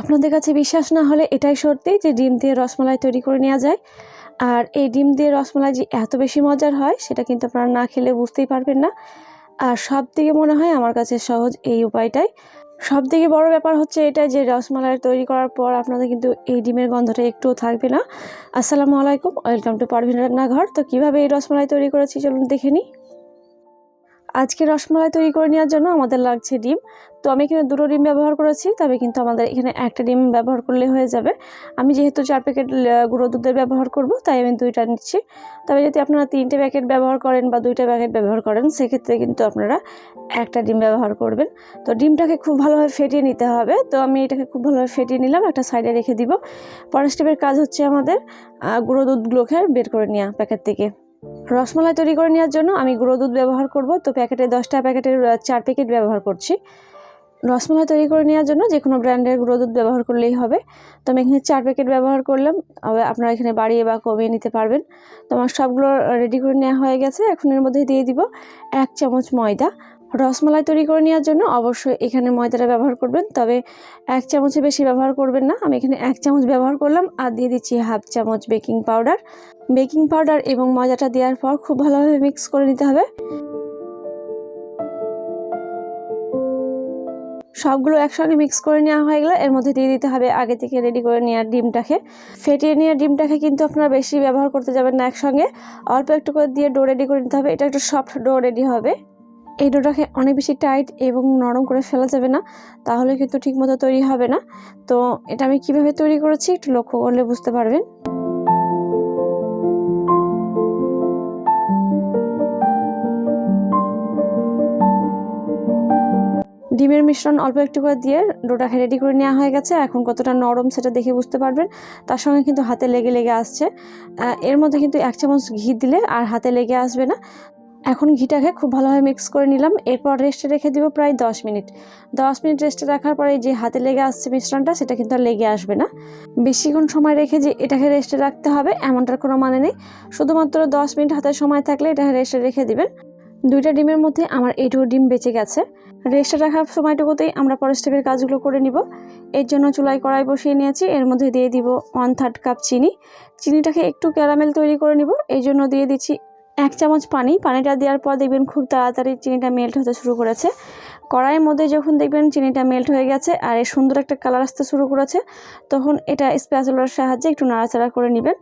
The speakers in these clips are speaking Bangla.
আপনাদের কাছে বিশ্বাস না হলে এটাই সত্যি যে ডিম দিয়ে রসমালাই তৈরি করে নেওয়া যায়। আর এই ডিম দিয়ে রসমালাই যে এত বেশি মজার হয়, সেটা কিন্তু আপনারা না খেলে বুঝতেই পারবেন না। আর সব থেকে মনে হয় আমার কাছে সহজ এই উপায়টাই। সব থেকে বড় ব্যাপার হচ্ছে এটা যে রসমালাই তৈরি করার পর আপনাদের কিন্তু এই ডিমের গন্ধটা একটুও থাকবে না। আসসালামু আলাইকুম, ওয়েলকাম টু পারভিন রান্নাঘর। তো কীভাবে এই রসমালাই তৈরি করেছি চলুন দেখে নিই। আজকে রসমালাই তৈরি করে নেওয়ার জন্য আমাদের লাগছে ডিম। তো আমি এখানে দুটো ডিম ব্যবহার করেছি, তবে কিন্তু আমাদের এখানে একটা ডিম ব্যবহার করলে হয়ে যাবে। আমি যেহেতু চার প্যাকেট গুঁড়ো দুধের ব্যবহার করব, তাই আমি দুইটা নিচ্ছি। তবে যদি আপনারা তিনটে প্যাকেট ব্যবহার করেন বা দুইটা প্যাকেট ব্যবহার করেন, সেক্ষেত্রে কিন্তু আপনারা একটা ডিম ব্যবহার করবেন। তো ডিমটাকে খুব ভালোভাবে ফেটিয়ে নিতে হবে। তো আমি এটাকে খুব ভালোভাবে ফেটিয়ে নিলাম, একটা সাইডে রেখে দিব। পরের স্টেপের কাজ হচ্ছে আমাদের গুঁড়ো দুধগুলোকে বের করে নেওয়া প্যাকেট থেকে। রসমালাই তৈরি করে নেওয়ার জন্য আমি গুঁড়ো দুধ ব্যবহার করব। তো প্যাকেটে দশটা প্যাকেটের চার প্যাকেট ব্যবহার করছি। রসমালাই তৈরি করে নেওয়ার জন্য যে কোনো ব্র্যান্ডের গুঁড়ো দুধ ব্যবহার করলেই হবে। তো আমি এখানে চার প্যাকেট ব্যবহার করলাম। আপনারা এখানে বাড়িয়ে বা কমিয়ে নিতে পারবেন। তো আমার সবগুলো রেডি করে নেওয়া হয়ে গেছে। এখন এর মধ্যে দিয়ে দিব এক চামচ ময়দা। রসমালাই তৈরি করে নেওয়ার জন্য অবশ্যই এখানে ময়দাটা ব্যবহার করবেন। তবে এক চামচে বেশি ব্যবহার করবেন না। আমি এখানে এক চামচ ব্যবহার করলাম আর দিয়ে দিচ্ছি হাফ চামচ বেকিং পাউডার। বেকিং পাউডার এবং ময়দাটা দেওয়ার পর খুব ভালোভাবে মিক্স করে নিতে হবে। সবগুলো একসঙ্গে মিক্স করে নেওয়া হয়ে গেলে এর মধ্যে দিয়ে দিতে হবে আগে থেকে রেডি করে নেওয়ার ডিমটাকে। ফেটিয়ে নেওয়া ডিমটাকে কিন্তু আপনারা বেশি ব্যবহার করতে যাবেন না একসঙ্গে। অল্প একটু করে দিয়ে ডো রেডি করে নিতে হবে। এটা একটু সফট ডো রেডি হবে। এই ডোটাকে অনেক বেশি টাইট এবং নরম করে ফেলা যাবে না, তাহলে কিন্তু ঠিকমতো তৈরি হবে না। তো এটা আমি কীভাবে তৈরি করেছি একটু লক্ষ্য করলে বুঝতে পারবেন। ডিমের মিশ্রণ অল্প একটু করে দিয়ে ডোটাকে রেডি করে নেওয়া হয়ে গেছে। এখন কতটা নরম সেটা দেখে বুঝতে পারবেন। তার সঙ্গে কিন্তু হাতে লেগে লেগে আসছে। এর মধ্যে কিন্তু এক চামচ ঘি দিলে আর হাতে লেগে আসবে না। এখন ঘিটাকে খুব ভালোভাবে মিক্স করে নিলাম। এরপর রেস্টে রেখে দিব প্রায় দশ মিনিট। দশ মিনিট রেস্টে রাখার পরে যে হাতে লেগে আসছে মিশ্রণটা, সেটা কিন্তু আর লেগে আসবে না। বেশিক্ষণ সময় রেখে যে এটাকে রেস্টে রাখতে হবে, এমনটার কোনো মানে নেই। শুধুমাত্র দশ মিনিট হাতে সময় থাকলে এটাকে রেস্টে রেখে দিবেন। দুইটা ডিমের মধ্যে আমার এইটুকু ডিম বেঁচে গেছে। রেস্টে রাখার সময়টুকুতেই আমরা পরের স্টেপের কাজগুলো করে নিব। এর জন্য চুলায় কড়াই বসিয়ে নিয়েছি। এর মধ্যে দিয়ে দিব ওয়ান থার্ড কাপ চিনি। চিনিটাকে একটু ক্যারামেল তৈরি করে নিব। এই জন্য দিয়ে দিচ্ছি এক চামচ পানি, পানিটা দেওয়ার পর দেখবেন খুব তাড়াতাড়ি চিনিটা মেল্ট হতে শুরু করেছে। কড়াইয়ের মধ্যে যখন দেখবেন চিনিটা মেল্ট হয়ে গেছে আর এর সুন্দর একটা কালার আসতে শুরু করেছে, তখন এটা স্প্যাচুলার সাহায্যে একটু নাড়াচাড়া করে নেবেন।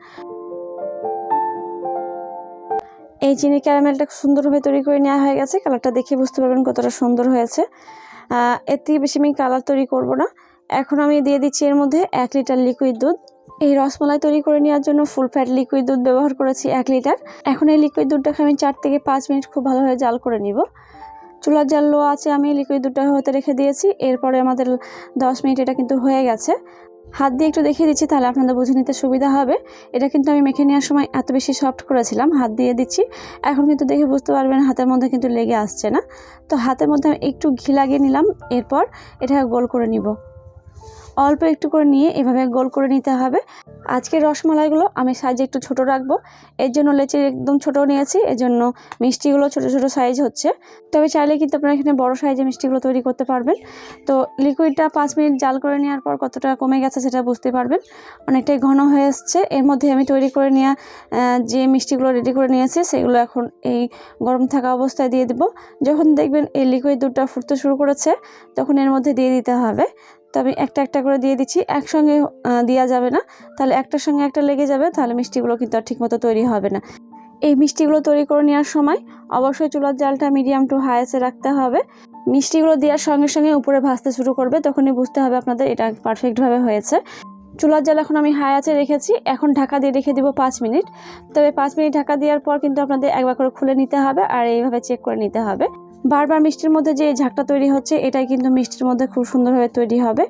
এই চিনি ক্যারামেলটা সুন্দরভাবে তৈরি করে নেওয়া হয়ে গেছে। কালারটা দেখে বুঝতে পারবেন কতটা সুন্দর হয়েছে। এর থেকে বেশি আমি কালার তৈরি করব না। এখন আমি দিয়ে দিচ্ছি এর মধ্যে এক লিটার লিকুইড দুধ। এই রসমালাই তৈরি করে নেওয়ার জন্য ফুল ফ্যাট লিকুইড দুধ ব্যবহার করেছি এক লিটার এখন এই লিকুইড দুধটাকে আমি চার থেকে পাঁচ মিনিট খুব ভালোভাবে জাল করে নিব। চুলার জাল লো আছে আমি লিকুইড দুধটা হতে রেখে দিয়েছি। এরপরে আমাদের দশ মিনিট এটা কিন্তু হয়ে গেছে। হাত দিয়ে একটু দেখিয়ে দিচ্ছি, তাহলে আপনাদের বুঝে নিতে সুবিধা হবে। এটা কিন্তু আমি মেখে নেওয়ার সময় এত বেশি সফট করেছিলাম, হাত দিয়ে দিচ্ছি। এখন কিন্তু দেখে বুঝতে পারবেন হাতের মধ্যে কিন্তু লেগে আসছে না। তো হাতের মধ্যে আমি একটু ঘি লাগিয়ে নিলাম, এরপর এটা গোল করে নিব। অল্প একটু করে নিয়ে এভাবে গোল করে নিতে হবে। আজকের রসমালাইগুলো আমি সাইজে একটু ছোট রাখব। এর জন্য লেচি একদম ছোট নিয়েছি, এর জন্য মিষ্টিগুলো ছোট ছোট সাইজ হচ্ছে। তবে চাইলে কিন্তু আপনারা এখানে বড় সাইজে মিষ্টিগুলো তৈরি করতে পারবেন। তো লিকুইডটা পাঁচ মিনিট জাল করে নেওয়ার পর কতটা কমে গেছে সেটা বুঝতে পারবেন। অনেকটাই ঘন হয়ে এসছে। এর মধ্যে আমি তৈরি করে নেওয়া যে মিষ্টিগুলো রেডি করে নিয়েছি সেগুলো এখন এই গরম থাকা অবস্থায় দিয়ে দেবো। যখন দেখবেন এই লিকুইড দুধটা ফুটতে শুরু করেছে, তখন এর মধ্যে দিয়ে দিতে হবে। তো আমি একটা একটা করে দিয়ে দিচ্ছি। একসঙ্গে দেওয়া যাবে না। তাহলে একটার সঙ্গে একটা লেগে যাবে, তাহলে মিষ্টিগুলো কিন্তু আর ঠিকমতো তৈরি হবে না। এই মিষ্টিগুলো তৈরি করে নেওয়ার সময় অবশ্যই চুলার জালটা মিডিয়াম টু হাইসে রাখতে হবে। মিষ্টিগুলো দেওয়ার সঙ্গে সঙ্গে উপরে ভাজতে শুরু করবে, তখনই বুঝতে হবে আপনাদের এটা পারফেক্টভাবে হয়েছে। চুলার জাল এখন আমি হাই আছে রেখেছি, এখন ঢাকা দিয়ে রেখে দিব পাঁচ মিনিট। তবে পাঁচ মিনিট ঢাকা দেওয়ার পর কিন্তু আপনাদের একবার করে খুলে নিতে হবে আর এইভাবে চেক করে নিতে হবে। বারবার মিষ্টির মধ্যে যে ঝাঁকটা তৈরি হচ্ছে, এটাই কিন্তু মিষ্টির মধ্যে খুব সুন্দরভাবে তৈরি হবে।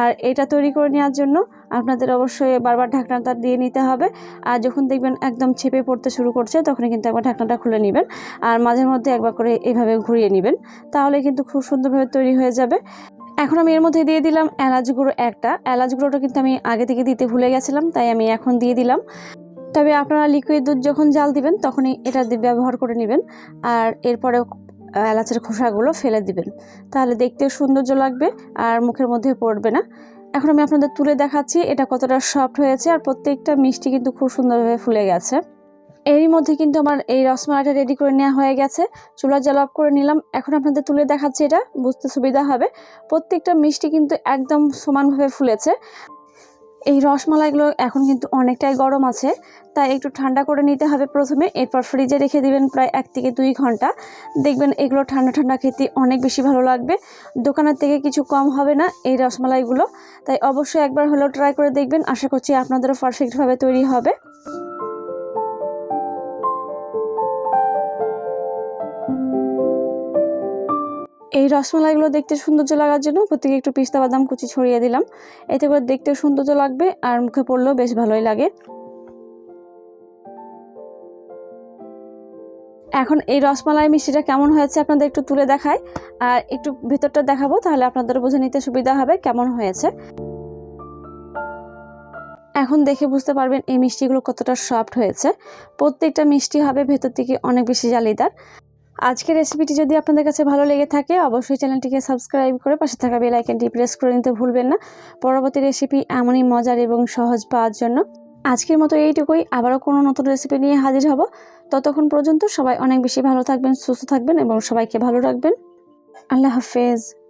আর এটা তৈরি করে নেওয়ার জন্য আপনাদের অবশ্যই বারবার ঢাকনাটা দিয়ে নিতে হবে। আর যখন দেখবেন একদম ছেপে পড়তে শুরু করছে তখন কিন্তু একবার ঢাকনাটা খুলে নেবেন। আর মাঝে মধ্যে একবার করে এইভাবে ঘুরিয়ে নেবেন। তাহলে কিন্তু খুব সুন্দরভাবে তৈরি হয়ে যাবে। এখন আমি এর মধ্যে দিয়ে দিলাম এলাচ গুঁড়ো একটা। এলাচ গুঁড়োটা কিন্তু আমি আগে থেকে দিতে ভুলে গেছিলাম, তাই আমি এখন দিয়ে দিলাম। তবে আপনারা লিকুইড দুধ যখন জাল দিবেন, তখনই এটা ব্যবহার করে নেবেন। আর এরপরে এলাচের খোসাগুলো ফেলে দিবেন। তাহলে দেখতেও সৌন্দর্য লাগবে আর মুখের মধ্যে পড়বে না। এখন আমি আপনাদের তুলে দেখাচ্ছি এটা কতটা সফট হয়েছে আর প্রত্যেকটা মিষ্টি কিন্তু খুব সুন্দরভাবে ফুলে গেছে। এরই মধ্যে কিন্তু আমার এই রসমালাইটা রেডি করে নেওয়া হয়ে গেছে। চুলা জল অফ করে নিলাম। এখন আপনাদের তুলে দেখাচ্ছি এটা, বুঝতে সুবিধা হবে। প্রত্যেকটা মিষ্টি কিন্তু একদম সমানভাবে ফুলেছে। এই রসমালাইগুলো এখন কিন্তু অনেকটাই গরম আছে, তাই একটু ঠান্ডা করে নিতে হবে প্রথমে, এরপর ফ্রিজে রেখে দিবেন প্রায় এক থেকে দুই ঘণ্টা। দেখবেন এগুলো ঠান্ডা ঠান্ডা খেতে অনেক বেশি ভালো লাগবে। দোকানের থেকে কিছু কম হবে না এই রসমালাইগুলো, তাই অবশ্যই একবার হলেও ট্রাই করে দেখবেন। আশা করছি আপনাদেরও পারফেক্টভাবে তৈরি হবে। এই রসমালাইগুলো দেখতে সৌন্দর্য লাগার জন্য প্রত্যেকে একটু পিস্তা বাদাম কুচি ছড়িয়ে দিলাম। এতে করে দেখতে সৌন্দর্য লাগবে আর মুখে পড়লেও বেশ ভালোই লাগে। এখন এই রসমালাই মিষ্টিটা কেমন হয়েছে আপনাদের একটু তুলে দেখায় আর একটু ভেতরটা দেখাবো, তাহলে আপনাদের বুঝে নিতে সুবিধা হবে কেমন হয়েছে। এখন দেখে বুঝতে পারবেন এই মিষ্টিগুলো কতটা সফট হয়েছে। প্রত্যেকটা মিষ্টি হবে ভেতর থেকে অনেক বেশি জালিদার। আজকের রেসিপিটি যদি আপনাদের কাছে ভালো লেগে থাকে, অবশ্যই চ্যানেলটিকে সাবস্ক্রাইব করে পাশে থাকা বেল আইকনটি প্রেস করে নিতে ভুলবেন না। পরবর্তী রেসিপি এমনই মজার এবং সহজ পাওয়ার জন্য। আজকের মতো এইটুকুই, আবারও কোনো নতুন রেসিপি নিয়ে হাজির হব। ততক্ষণ পর্যন্ত সবাই অনেক বেশি ভালো থাকবেন, সুস্থ থাকবেন এবং সবাইকে ভালো রাখবেন। আল্লাহ হাফেজ।